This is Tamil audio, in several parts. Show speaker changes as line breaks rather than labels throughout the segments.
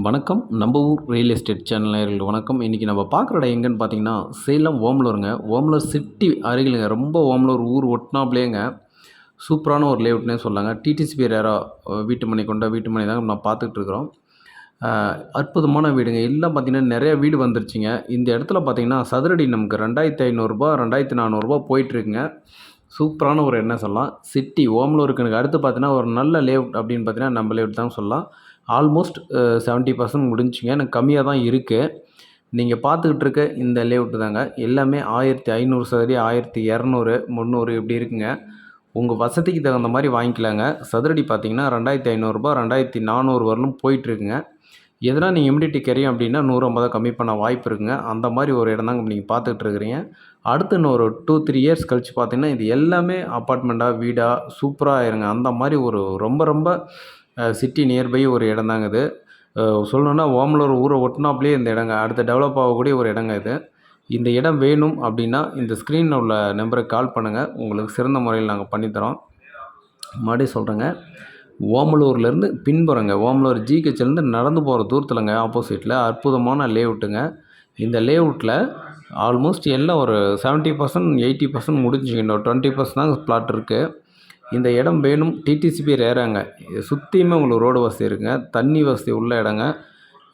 வணக்கம். நம்ம ஊர் ரியல் எஸ்டேட் சேனல் வணக்கம். இன்றைக்கி நம்ம பார்க்குற இடம் எங்கேன்னு பார்த்தீங்கன்னா சேலம் ஓமலூருங்க. ஓமலூர் சிட்டி அருகிலுங்க. ரொம்ப ஓமலூர் ஊர் ஒட்டினாப்லேங்க. சூப்பரான ஒரு லேஅவுட்னே சொல்லாங்க டிடிசிபி ரேரா வீட்டு மனை கொண்ட வீட்டு மனை தாங்க நான் பார்த்துக்கிட்டு இருக்கிறோம். அற்புதமான வீடுங்க. எல்லாம் பார்த்தீங்கன்னா நிறையா வீடு வந்துருச்சுங்க. இந்த இடத்துல பார்த்தீங்கன்னா சதுரடி நமக்கு ரெண்டாயிரத்தி ஐநூறுரூபா ரெண்டாயிரத்தி நானூறுரூபா போயிட்டுருக்குங்க. சூப்பரான ஒரு என்ன சொல்லலாம். சிட்டி ஓமலூருக்கு எனக்கு அடுத்து பார்த்தீங்கன்னா ஒரு நல்ல லேஅவுட் அப்படின்னு பார்த்தீங்கன்னா நம்ம லேஅவுட் தான் சொல்லலாம். ஆல்மோஸ்ட் செவன்ட்டி பர்சன்ட் முடிஞ்சுங்க எனக்கு கம்மியாக தான் இருக்குது நீங்கள் பார்த்துக்கிட்டு இருக்க இந்த லேஅவுட்டு தாங்க. எல்லாமே ஆயிரத்தி ஐநூறு சதுரடி ஆயிரத்தி இரநூறு முந்நூறு இப்படி இருக்குங்க. உங்கள் வசதிக்கு தகுந்த மாதிரி வாங்கிக்கலாங்க. சதுரடி பார்த்தீங்கன்னா ரெண்டாயிரத்தி ஐநூறுரூபா ரெண்டாயிரத்தி நானூறு வரலும் போயிட்டுருக்குங்க. எதனால் நீங்கள் இமிடிட்டி கரையும் அப்படின்னா நூறு கம்மி பண்ண வாய்ப்பு இருக்குங்க. அந்த மாதிரி ஒரு இடம் தாங்க நீங்கள் பார்த்துக்கிட்டு இருக்கிறீங்க. அடுத்து இன்னும் ஒரு டூ த்ரீ இயர்ஸ் கழித்து பார்த்தீங்கன்னா இது எல்லாமே அப்பார்ட்மெண்ட்டாக வீடாக சூப்பராக ஆயிருங்க அந்த மாதிரி ஒரு ரொம்ப ரொம்ப சிட்டி நியர்பை ஒரு இடந்தாங்க இது. சொல்லணுன்னா ஓமலூர் ஊரை ஒட்டினாப்லேயே இந்த இடங்க. அடுத்து டெவலப் ஆகக்கூடிய ஒரு இடங்க இது. இந்த இடம் வேணும் அப்படின்னா இந்த ஸ்க்ரீனில் உள்ள நம்பருக்கு கால் பண்ணுங்கள் உங்களுக்கு சிறந்த முறையில் நாங்கள் பண்ணித்தரோம் மறுபடியும் சொல்கிறேங்க ஓமலூர்லேருந்து பின்புறங்க. ஓமலூர் ஜிஹெச்லேருந்து நடந்து போகிற தூரத்தில்ங்க. ஆப்போசிட்டில் அற்புதமான லேஅவுட்டுங்க இந்த லேஅவுட்டில் ஆல்மோஸ்ட் எல்லாம் ஒரு செவன்ட்டி பர்சன்ட் எயிட்டி பர்சன்ட் முடிஞ்சுங்க. இன்னும் டுவெண்ட்டி பர்சன்ட் தான் பிளாட் இருக்குது இந்த இடம் வேணும் டிடிசிபி ரேராங்க சுற்றியுமே உங்களுக்கு ரோடு வசதி இருக்குங்க. தண்ணி வசதி உள்ள இடங்க.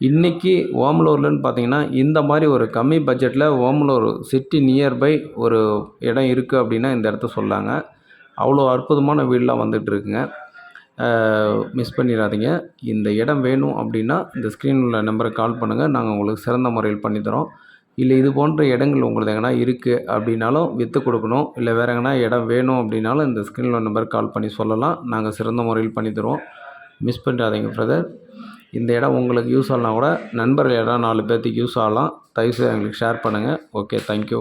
இன்றைக்கி ஓமலூர்லன்னு பார்த்தீங்கன்னா இந்த மாதிரி ஒரு கம்மி பட்ஜெட்டில் ஓமலூர் சிட்டி நியர்பை ஒரு இடம் இருக்குது அப்படின்னா இந்த இடத்த சொல்லாங்க. அவ்வளோ அற்புதமான வீடெலாம் வந்துட்டு இருக்குங்க. மிஸ் பண்ணிடாதீங்க. இந்த இடம் வேணும் அப்படின்னா இந்த ஸ்க்ரீனில் நம்பருக்கு கால் பண்ணுங்கள் நாங்கள் உங்களுக்கு சிறந்த முறையில் பண்ணித்தரோம். இல்லை இது போன்ற இடங்கள் உங்களுக்கு எங்கன்னா இருக்குது அப்படின்னாலும் விற்று கொடுக்கணும். இல்லை வேறு எங்கன்னா இடம் வேணும் அப்படின்னாலும் இந்த ஸ்க்ரீனில் நம்பருக்கு கால் பண்ணி சொல்லலாம். நாங்கள் சிறந்த முறையில் பண்ணி தருவோம். மிஸ் பண்ணிடாதீங்க பிரதர் இந்த இடம் உங்களுக்கு யூஸ் ஆகலாம் கூட நண்பர்கள் இடம் நாலு பேர்த்துக்கு யூஸ் ஆகலாம். தயவுசெய்து எங்களுக்கு ஷேர் பண்ணுங்கள் ஓகே தேங்க்யூ